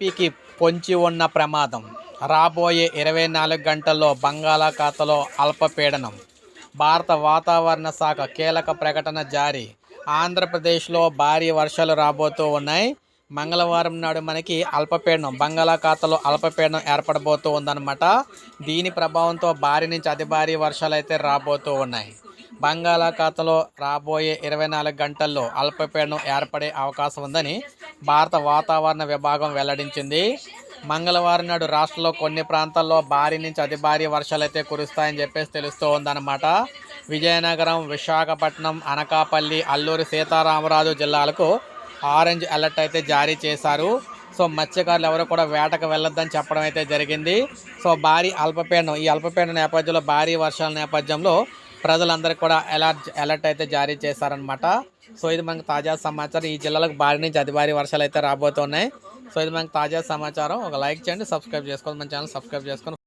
ఏపీకి పొంచి ఉన్న ప్రమాదం. రాబోయే ఇరవై నాలుగు గంటల్లో బంగాళాఖాతలో అల్పపీడనం భారత వాతావరణ శాఖ కీలక ప్రకటన జారీ. ఆంధ్రప్రదేశ్లో భారీ వర్షాలు రాబోతూ ఉన్నాయి. మంగళవారం నాడు మనకి అల్పపీడనం బంగాళాఖాతంలో అల్పపీడనం ఏర్పడబోతూ ఉందన్నమాట. దీని ప్రభావంతో భారీ నుంచి అతి భారీ వర్షాలు అయితే రాబోతూ ఉన్నాయి. బంగాళాఖాతంలో రాబోయే ఇరవై నాలుగు గంటల్లో అల్పపీడనం ఏర్పడే అవకాశం ఉందని భారత వాతావరణ విభాగం వెల్లడించింది. మంగళవారం నాడు రాష్ట్రంలో కొన్ని ప్రాంతాల్లో భారీ నుంచి అతి భారీ వర్షాలు అయితే కురుస్తాయని చెప్పేసి తెలుస్తూ ఉందన్నమాట. విజయనగరం విశాఖపట్నం అనకాపల్లి అల్లూరి సీతారామరాజు జిల్లాలకు ఆరెంజ్ అలర్ట్ అయితే జారీ చేశారు. సో మత్స్యకారులు ఎవరు కూడా వేటకు వెళ్ళొద్దని చెప్పడం అయితే జరిగింది. సో భారీ అల్పపీడనం ఈ అల్పపీడనం నేపథ్యంలో భారీ వర్షాల నేపథ్యంలో ప్రజలందరికీ కూడా అలర్ట్ అలర్ట్ అయితే జారీ చేశారనమాట సో ఇది మనకు తాజా సమాచారం. ఈ జిల్లాలకు భారీ నుంచి అతి భారీ వర్షాలు అయితే రాబోతున్నాయి. సో ఇది మనకు తాజా సమాచారం. ఒక లైక్ చేయండి సబ్స్క్రైబ్ చేసుకోండి మన ఛానల్ సబ్స్క్రైబ్ చేసుకొని